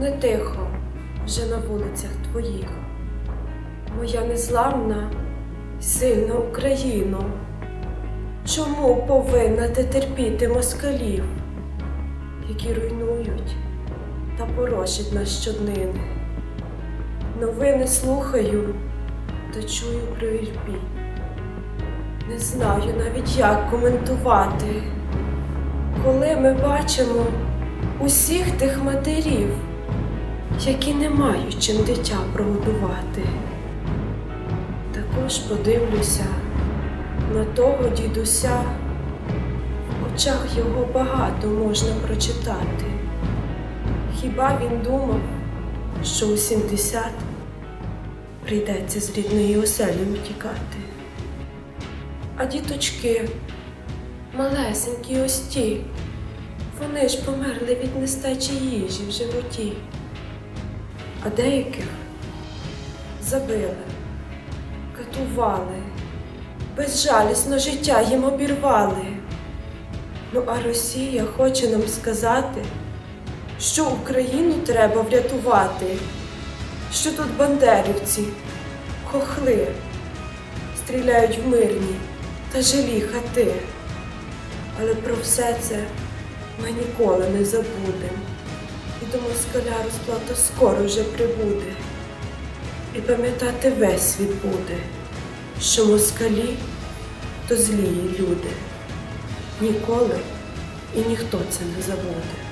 не тихо вже на вулицях твоїх. Моя незламна сильна Україно. Чому повинна ти терпіти москалів, які руйнують та порошать нас щоднини? Новини слухаю та чую про Ірпінь. Не знаю навіть як коментувати, коли ми бачимо усіх тих матерів, які не мають чим дитя прогодувати. Також подивлюся на того дідуся, в очах його багато можна прочитати. Хіба він думав, що у 70 прийдеться з рідної оселі утікати? А діточки, малесенькі ось ті, вони ж померли від нестачі їжі в животі, а деяких забили, катували, безжалісно життя їм обірвали. Ну а Росія хоче нам сказати, що Україну треба врятувати, що тут бандерівці, хохли, стріляють в мирні та жилі хати. Але про все це ми ніколи не забудем. І до москаля розплата скоро вже прибуде. І пам'ятати весь світ буде, що москалі то злії люди. Ніколи і ніхто це не забуде.